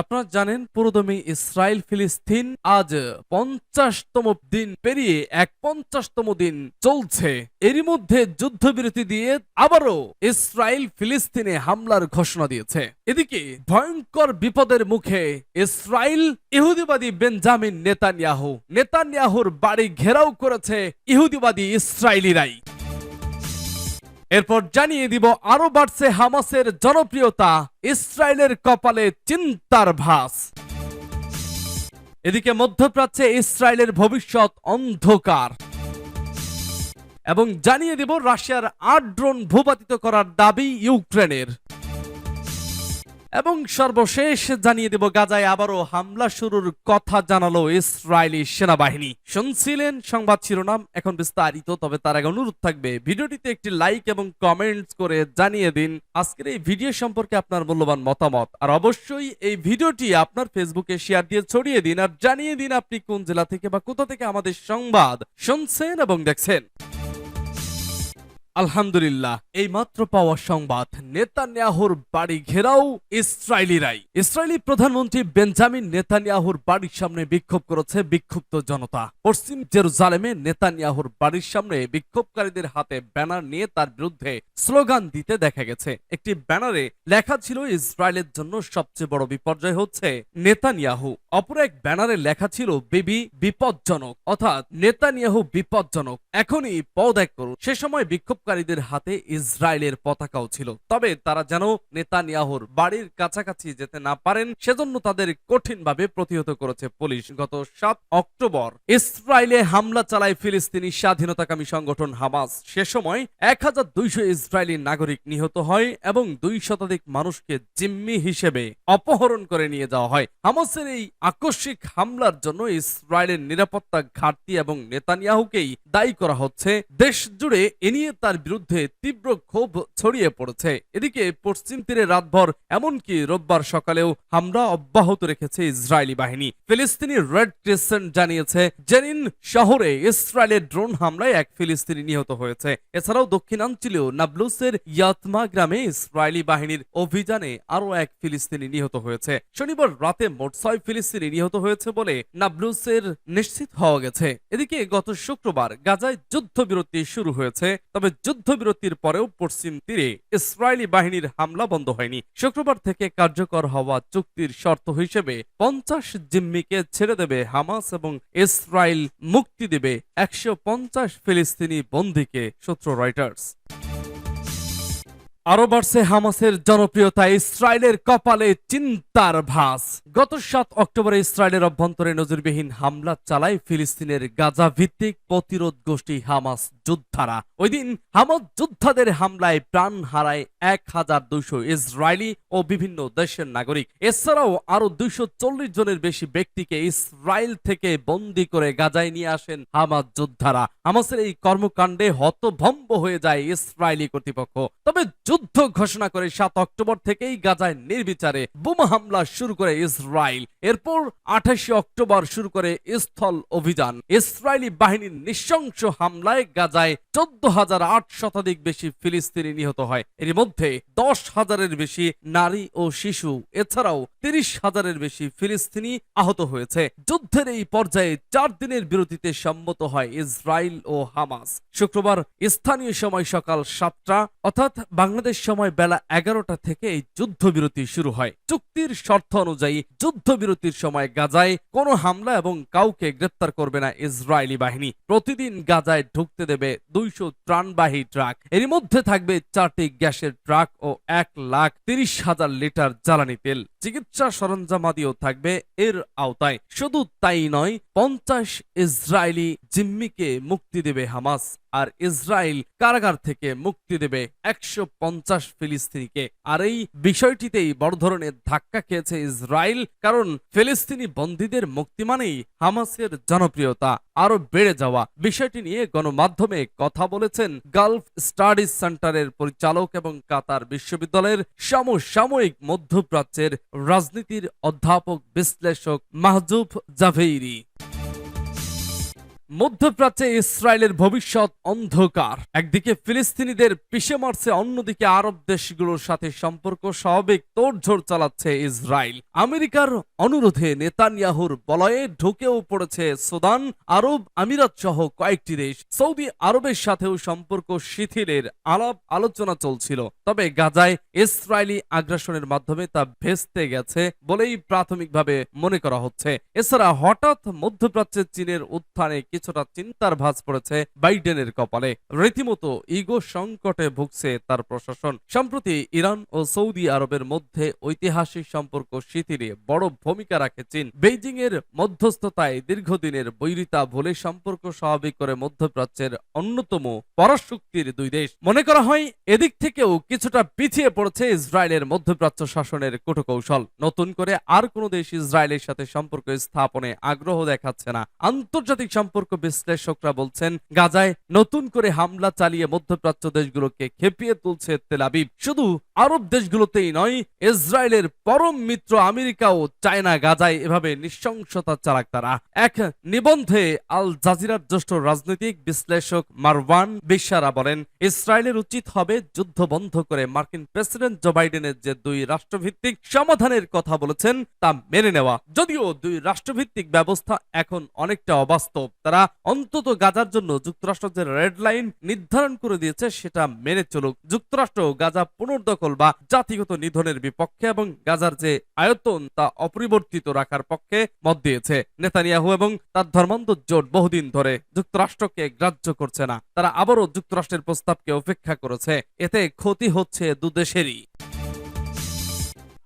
আপনারা জানেন পুরোদমে ইসরায়েল ফিলিস্তিন আজ পঞ্চাশতম দিন পেরিয়ে এক পঞ্চাশতম দিন চলছে। এরই মধ্যে যুদ্ধবিরতি দিয়ে আবারও ইসরায়েল ফিলিস্তিনে হামলার ঘোষণা দিয়েছে। এদিকে ভয়ঙ্কর বিপদের মুখে ইসরায়েল ইহুদিবাদী বেঞ্জামিন নেতানিয়াহু। নেতানিয়াহুর বাড়ি ঘেরাও করেছে ইহুদিবাদী ইসরায়েলিরাই। এরপর জানিয়ে দিব, আরও বাড়ছে হামাসের জনপ্রিয়তা, ইসরায়েলের কপালে চিন্তার ভাস। এদিকে মধ্যপ্রাচ্যে ইসরায়েলের ভবিষ্যৎ অন্ধকার। এবং জানিয়ে দিব, রাশিয়ার আট ড্রোন ভূপাতিত করার দাবি ইউক্রেনের। এবং সর্বশেষ জানিয়ে দেব, গাজায় আবারও হামলা শুরুর কথা জানালো ইসরায়েলি সেনাবাহিনী। শুনছিলেন সংবাদ শিরোনাম, এখন বিস্তারিত, তবে তার আগে অনুরোধ থাকবে, ভিডিওটিতে একটি লাইক এবং কমেন্টস করে জানিয়ে দিন, আজকের এই ভিডিও সম্পর্কে আপনার মূল্যবান মতামত। আর অবশ্যই এই ভিডিওটি আপনার ফেসবুকে শেয়ার দিয়ে ছড়িয়ে দিন, আর জানিয়ে দিন আপনি কোন জেলা থেকে বা কোথা থেকে আমাদের সংবাদ শুনছেন এবং দেখছেন। আলহামদুলিল্লাহ এই মাত্র পাওয়া সংবাদ। নেতানিয়াহুর বাড়ি ঘেরাও ইসরায়েলিরাই। ইসরায়েলি প্রধানমন্ত্রী বেঞ্জামিন নেতানিয়াহুর বাড়ির সামনে বিক্ষোভ করেছে বিক্ষুব্ধ জনতা। পশ্চিম জেরুজালেমে নেতানিয়াহুর বাড়ির সামনে বিক্ষোভকারীদের হাতে ব্যানার নিয়ে তার বিরুদ্ধে স্লোগান দিতে দেখা গেছে। একটি ব্যানারে লেখা ছিল, ইসরায়েলের জন্য সবচেয়ে বড় বিপর্যয় হচ্ছে নেতানিয়াহু। অপর এক ব্যানারে লেখা ছিল, বিবি বিপজ্জনক। অর্থাৎ নেতানিয়াহু বিপজ্জনক। এখনই পদত্যাগ করুন। সে সময় বিক্ষোভকারীদের হাতে ইসরায়েলের পতাকাও ছিল। তবে তারা যেন নেতানিয়াহুর বাড়ির কাছাকাছি যেতে না পারেন, সেজন্য তাদের কঠিনভাবে প্রতিহত করেছে পুলিশ। গত সাত অক্টোবর ইসরায়েলে হামলা চালায় ফিলিস্তিনি স্বাধীনতাকামী সংগঠন হামাস। সে সময় এক হাজার দুইশো ইসরায়েলি নাগরিক নিহত হয় এবং দুই শতাধিক মানুষকে জিম্মি হিসেবে অপহরণ করে নিয়ে যাওয়া হয়। হামাসের এই আকস্মিক হামলার জন্য ইসরায়েলের নিরাপত্তা ঘাটতি এবং নেতানিয়াহুকেই দায়ী করা হচ্ছে। দেশ জুড়ে এ নিয়ে তার বিরুদ্ধে তীব্র ক্ষোভ ছড়িয়ে পড়েছে। এদিকে পশ্চিম তীরে রাতভর, এমনকি রোববার সকালেও হামলা অব্যাহত রেখেছে ইসরায়েলি বাহিনী। ফিলিস্তিনি রেড ক্রিসেন্ট জানিয়েছে, জেনিন শহরে ইসরায়েলের ড্রোন হামলায় এক ফিলিস্তিনি নিহত হয়েছে। এছাড়াও দক্ষিণাঞ্চলীয় নাবলুসের ইয়াতমা গ্রামে ইসরায়েলি বাহিনীর অভিযানে আরও এক ফিলিস্তিনি নিহত হয়েছে। শনিবার রাতে মোট ছয় ফিলিস্তিনি নিহত হয়েছে বলে নাবলুসের নিশ্চিত হওয়া গেছে। এদিকে গত শুক্রবার গাজায় যুদ্ধবিরতি শুরু হয়েছে, তবে যুদ্ধবিরতির পরেও পশ্চিম তীরে ইসরায়েলি বাহিনীর হামলা বন্ধ হয়নি। শুক্রবার থেকে কার্যকর হওয়া চুক্তির শর্ত হিসেবে পঞ্চাশ জিম্মিকে ছেড়ে দেবে হামাস এবং ইসরায়েল মুক্তি দেবে একশো পঞ্চাশ ফিলিস্তিনি বন্দীকে, সূত্র রয়টার্স। আরও বাড়ছে হামাসের জনপ্রিয়তা, ইসরায়েলের কপালে চিন্তার ভাস গত সাত অক্টোবরে ইসরায়েলের অভ্যন্তরে নজিরবিহীন হামলা চালায় ফিলিস্তিনের গাজা ভিত্তিক প্রতিরোধ গোষ্ঠী হামাস যোদ্ধারা। ওই দিন হামাস যোদ্ধাদের হামলায় প্রাণ হারায় এক হাজার দুইশো ইসরায়েলি ও বিভিন্ন দেশের নাগরিক। এছাড়াও আরও দুইশো চল্লিশ জনের বেশি ব্যক্তিকে ইসরায়েল থেকে বন্দী করে গাজায় নিয়ে আসেন হামাস যোদ্ধারা। হামাসের এই কর্মকাণ্ডে হতভম্ব হয়ে যায় ইসরায়েলি কর্তৃপক্ষ। তবে যুদ্ধ ঘোষণা করে সাত অক্টোবর থেকেই গাজায় নির্বিচারে বোমা হামলা শুরু করে ইসরায়েল। এরপর আঠাশে অক্টোবর শুরু করে স্থল অভিযান। ইসরায়েলি বাহিনীর নৃশংস হামলায় গাজায় চোদ্দ হাজার আট শতাধিক বেশি ফিলিস্তিনি নিহত হয়। এর মধ্যে দশ হাজারের বেশি নারী ও শিশু, এছাড়াও তিরিশ হাজারের বেশি ফিলিস্তিনি আহত হয়েছে। যুদ্ধের এই পর্যায়ে চার দিনের বিরতিতে সম্মত হয় ইসরায়েল ও হামাস। শুক্রবার স্থানীয় সময় সকাল সাতটা, অর্থাৎ বাংলাদেশ সময় বেলা এগারোটা থেকে এই যুদ্ধবিরতি শুরু হয়। চুক্তির শর্ত অনুযায়ী যুদ্ধবিরতির সময় গাজায় কোনো হামলা এবং কাউকে গ্রেপ্তার করবে না ইসরায়েলি বাহিনী। প্রতিদিন গাজায় ঢুকতে দেবে দুইশো ত্রাণবাহী ট্রাক। এর মধ্যে থাকবে চারটি গ্যাসের ট্রাক ও এক লাখ তিরিশ হাজার লিটার জ্বালানি তেল। চিকিৎসা সরঞ্জামাদিও থাকবে এর আওতায়। শুধু তাই নয়, পঞ্চাশ ইসরায়েলি জিম্মিকে মুক্তি দেবে হামাস, আর ইসরায়েল কারাগার থেকে মুক্তি দেবে একশো পঞ্চাশ ফিলিস্তিনিকে। আর এই বিষয়টিতেই বড় ধরনের ধাক্কা খেয়েছে ইসরায়েল, কারণ ফিলিস্তিনি বন্দীদের মুক্তি মানেই হামাসের জনপ্রিয়তা আরও বেড়ে যাওয়া। বিষয়টি নিয়ে গণমাধ্যমে কথা বলেছেন গালফ স্টাডিজ সেন্টারের পরিচালক এবং কাতার বিশ্ববিদ্যালয়ের সমসাময়িক মধ্যপ্রাচ্যের রাজনীতির অধ্যাপক, বিশ্লেষক মাহজুব জাভেইরি। মধ্যপ্রাচ্যে ইসরায়েলের ভবিষ্যৎ অন্ধকার। একদিকে ফিলিস্তিনিদের পিষে মারছে, অন্যদিকে আরব দেশগুলোর সাথে সম্পর্ক স্বাভাবিক তোড়ঝোড় চালাচ্ছে ইসরায়েল। আমেরিকার অনুরোধে নেতানিয়াহুর বলয়ে ঢুকেও পড়েছে সুদান, আরব আমিরাত সহ কয়েকটি দেশ। সৌদি আরবের সাথেও সম্পর্ক শিথিলের আলাপ আলোচনা চলছিল। তবে গাজায় ইসরায়েলি আগ্রাসনের মাধ্যমে তা ভেস্তে গেছে বলেই প্রাথমিকভাবে মনে করা হচ্ছে। এছাড়া হঠাৎ মধ্যপ্রাচ্যের চীনের উত্থানে কিছুটা চিন্তার ভাঁজ পড়েছে বাইডেনের কপালে। রীতিমতো ইগো সংকটে ভুগছে তার প্রশাসন। সম্প্রতি ইরান ও সৌদি আরবের মধ্যে ঐতিহাসিক সম্পর্ক শিথিলে বড় ভূমিকা রাখে চীন। বেইজিং এর মধ্যস্থতায় দীর্ঘদিনের বৈরিতা ভুলে সম্পর্ক স্বাভাবিক করে মধ্যপ্রাচ্যের অন্যতম পরাশক্তির দুই দেশ। মনে করা হয় এদিক থেকেও কিছুটা পিছিয়ে পড়েছে ইসরায়েলের মধ্যপ্রাচ্য শাসনের কুটকৌশল। নতুন করে আর কোনো দেশ ইসরায়েলের সাথে সম্পর্ক স্থাপনে আগ্রহ দেখাচ্ছে না। আন্তর্জাতিক সম্পর্ক বিশ্লেষকরা বলছেন, গাজায় নতুন করে হামলা চালিয়ে মধ্যপ্রাচ্য দেশগুলোকে খেপিয়ে তুলছে তেলাবিব শুধু আরব দেশগুলোতেই নয়, ইসরায়েলের পরম মিত্র আমেরিকাও চায় না গাজায় এভাবে নৃশংসতা চালাক তারা। এক নিবন্ধে আল জাজিরার জ্যেষ্ঠ রাজনৈতিক বিশ্লেষক মারওয়ান বিশারা বলেন, ইসরায়েলের উচিত হবে যুদ্ধ বন্ধ করে মার্কিন প্রেসিডেন্ট জো বাইডেনের যে দুই রাষ্ট্রভিত্তিক সমাধানের কথা বলেছেন, তা মেনে নেওয়া। যদিও দুই রাষ্ট্রভিত্তিক ব্যবস্থা এখন অনেকটা অবাস্তব। তারা অন্তত গাজার জন্য যুক্তরাষ্ট্র যে রেড লাইন নির্ধারণ করে দিয়েছে, সেটা মেনে চলুক। যুক্তরাষ্ট্র গাজা পুনর্দখল বা জাতিগত নিধনের বিপক্ষে এবং গাজার যে আয়তন, তা অপরিবর্তিত রাখার পক্ষে মত দিয়েছে। নেতানিয়াহু এবং তার ধর্মান্ধ জোট বহুদিন ধরে যুক্তরাষ্ট্রকে গ্রাহ্য করছে না। তারা আবারও যুক্তরাষ্ট্রের প্রস্তাবকে উপেক্ষা করেছে। এতে ক্ষতি হচ্ছে দুদেশেরই।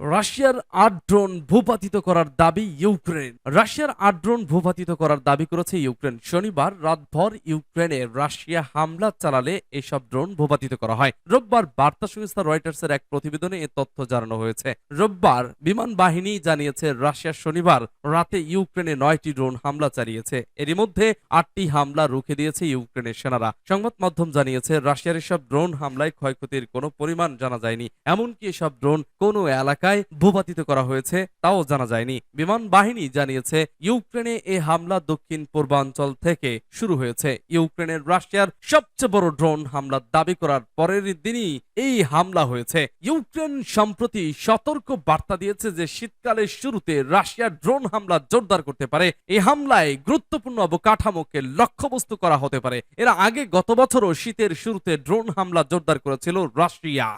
রাশিয়ার আট ড্রোন ভূপাতিত করার দাবি ইউক্রেন। রাশিয়ার আট ড্রোন ভূপাতিত করার দাবি করেছে ইউক্রেন। শনিবার রাতভর ইউক্রেনে রাশিয়া হামলা চালালে এসব ড্রোন ভূপাতিত করা হয়। রোববার বার্তা সংস্থা রয়টার্সের এক প্রতিবেদনে এ তথ্য জানানো হয়েছে। রোববার বিমান বাহিনী জানিয়েছে, রাশিয়া শনিবার রাতে ইউক্রেনে নয়টি ড্রোন হামলা চালিয়েছে। এরই মধ্যে আটটি হামলা রুখে দিয়েছে ইউক্রেনের সেনারা। সংবাদ মাধ্যম জানিয়েছে, রাশিয়ার এসব ড্রোন হামলায় ক্ষয়ক্ষতির কোনো পরিমাণ জানা যায়নি। এমনকি এসব ড্রোন কোনো এলাকায় ভূপাতিত করা হয়েছে, তাও জানা যায়নি। বিমান বাহিনী জানিয়েছে, ইউক্রেনে এ হামলা দক্ষিণ পূর্বাঞ্চল থেকে শুরু হয়েছে। ইউক্রেনের রাশিয়ার সবচেয়ে বড় ড্রোন হামলা দাবি করার পরের দিনই এই হামলা হয়েছে। ইউক্রেন সম্প্রতি সতর্ক বার্তা দিয়েছে যে শীতকালের শুরুতে রাশিয়ার ড্রোন হামলা জোরদার করতে পারে। এই হামলায় গুরুত্বপূর্ণ অবকাঠামোকে লক্ষ্যবস্তু করা হতে পারে। এর আগে গত বছরও শীতের শুরুতে ড্রোন হামলা জোরদার করেছিল রাশিয়া।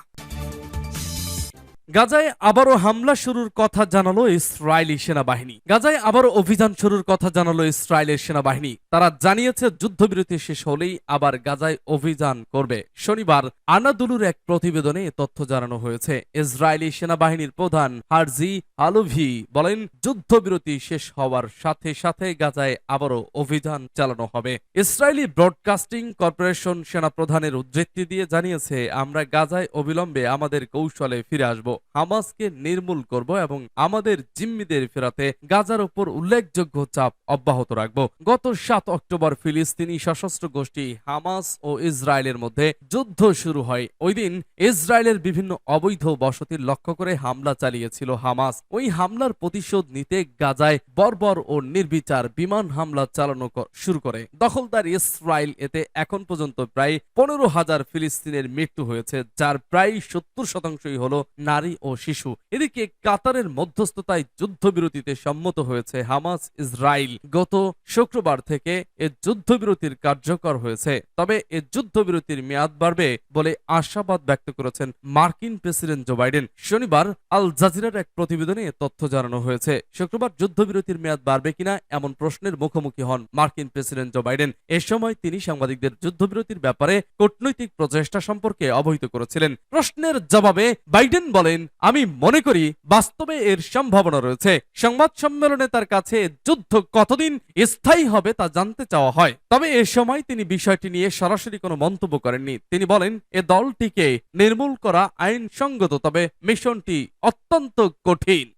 গাজায় আবারও হামলা শুরুর কথা জানালো ইসরায়েলি সেনাবাহিনী। গাজায় আবারও অভিযান শুরুর কথা জানালো ইসরায়েলের সেনাবাহিনী। তারা জানিয়েছে, যুদ্ধবিরতি শেষ হলেই আবার গাজায় অভিযান করবে। শনিবার আনাদুলুর এক প্রতিবেদনে তথ্য জানানো হয়েছে। ইসরায়েলি সেনাবাহিনীর প্রধান হারজি আলুভি বলেন, যুদ্ধবিরতি শেষ হওয়ার সাথে সাথে গাজায় আবারও অভিযান চালানো হবে। ইসরায়েলি ব্রডকাস্টিং কর্পোরেশন সেনাপ্রধানের উদ্ধৃতি দিয়ে জানিয়েছে, আমরা গাজায় অবিলম্বে আমাদের কৌশলে ফিরে আসব। হামাসকে নির্মূল করব এবং আমাদের জিম্মিদের ফেরাতে গাজার উপর উল্লেখযোগ্য চাপ অব্যাহত রাখব। গত সাত অক্টোবর ফিলিস্তিনি সশস্ত্র গোষ্ঠী হামাস ও ইসরায়েলের মধ্যে যুদ্ধ শুরু হয়। ওই দিন ইসরায়েলের বিভিন্ন অবৈধ বসতির লক্ষ্য করে হামলা চালিয়েছিল হামাস। ওই হামলার প্রতিশোধ নিতে গাজায় বর্বর ও নির্বিচার বিমান হামলা চালানো শুরু করে। দখলদার ইসরায়েল এতে এখন পর্যন্ত প্রায় পনেরো হাজার ফিলিস্তিনের মৃত্যু হয়েছে, যার প্রায় সত্তর শতাংশই হলো নারী ও শিশু। এদিকে কাতারের মধ্যস্থতায় যুদ্ধবিরতিতে সম্মত হয়েছে হামাস ইসরায়েল গত শুক্রবার থেকে এ যুদ্ধবিরতির কার্যকর হয়েছে। তবে এ যুদ্ধবিরতির মেয়াদ বাড়বে বলে আশাবাদ ব্যক্ত করেছেন মার্কিন প্রেসিডেন্ট জো বাইডেন। শনিবার আল জাজিরার এক প্রতিবেদনে তথ্য জানানো হয়েছে। শুক্রবার যুদ্ধবিরতির মেয়াদ বাড়বে কিনা এমন প্রশ্নের মুখোমুখি হন মার্কিন প্রেসিডেন্ট জো বাইডেন। এ সময় তিনি সাংবাদিকদের যুদ্ধবিরতির ব্যাপারে কূটনৈতিক প্রচেষ্টা সম্পর্কে অবহিত করেছিলেন। প্রশ্নের জবাবে বাইডেন বলেন, আমি মনে করি বাস্তবে এর সম্ভাবনা রয়েছে। সংবাদ সম্মেলনে তার কাছে যুদ্ধ কতদিন স্থায়ী হবে তা জানতে চাওয়া হয়। তবে এ সময় তিনি বিষয়টি নিয়ে সরাসরি কোনো মন্তব্য করেননি। তিনি বলেন, এ দলটিকে নির্মূল করা আইনসঙ্গত, তবে মিশনটি অত্যন্ত কঠিন।